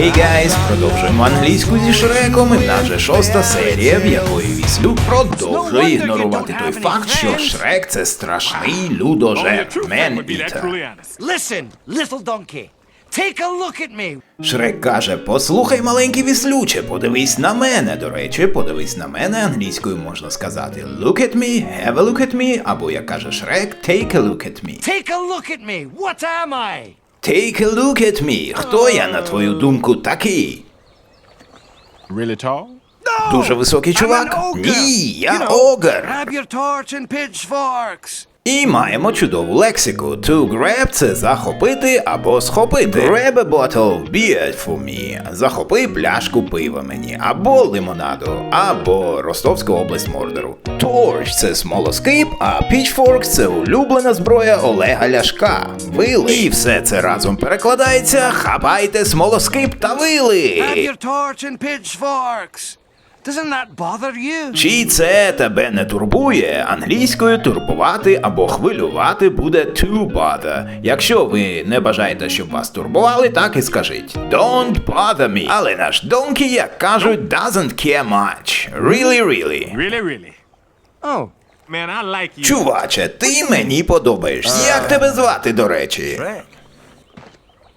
Hey guys, продовжуємо англійську зі Шреком, і в нас же шоста серія, в якої Віслюк продовжує ігнорувати той факт, що Шрек це страшний людожер. Listen, little donkey. Take a look at me. Шрек каже: Послухай, маленький віслюче, подивись на мене. До речі, подивись на мене англійською можна сказати Look at me, have a look at me, або як каже Шрек, take a look at me. Take a look at me. What am I? Take a look at me. Хто я, на твою думку, такий? Really tall? Дуже високий чувак? Ні, я огр. Grab your torch and pitchforks. І маємо чудову лексику. To grab – це захопити або схопити. Grab a bottle of beer for me. Захопи пляшку пива мені. Або лимонаду, або Ростовська область Мордору. Torch – це смолоскип, а pitchfork – це улюблена зброя Олега Ляшка. Вили. І все це разом перекладається. Хапайте смолоскип та вили. Grab your torch and pitchforks. Doesn't that bother you? Чи це тебе не турбує? Англійською турбувати або хвилювати буде to bother. Якщо ви не бажаєте, щоб вас турбували, так і скажіть Don't bother me. Але наш Donkey, як кажуть, doesn't care much. Really, really. Really, really? Oh, Man, I like you. Чуваче, ти мені подобаєшся. Як тебе звати, до речі?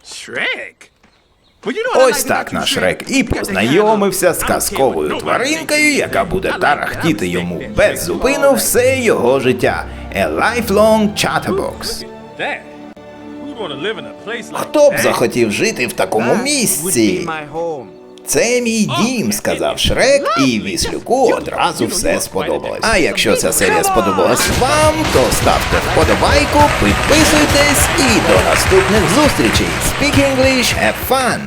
Shrek? Well, you know what I Ось так наш Рек і познайомився з казковою тваринкою, яка буде тарахтіти йому без зупину все його життя. A lifelong chatterbox. Хто б захотів жити в такому місці? Це мій дім, сказав Шрек, і Віслюку одразу все сподобалось. А якщо ця серія сподобалась вам, то ставте вподобайку, підписуйтесь і до наступних зустрічей. Speak English, have fun!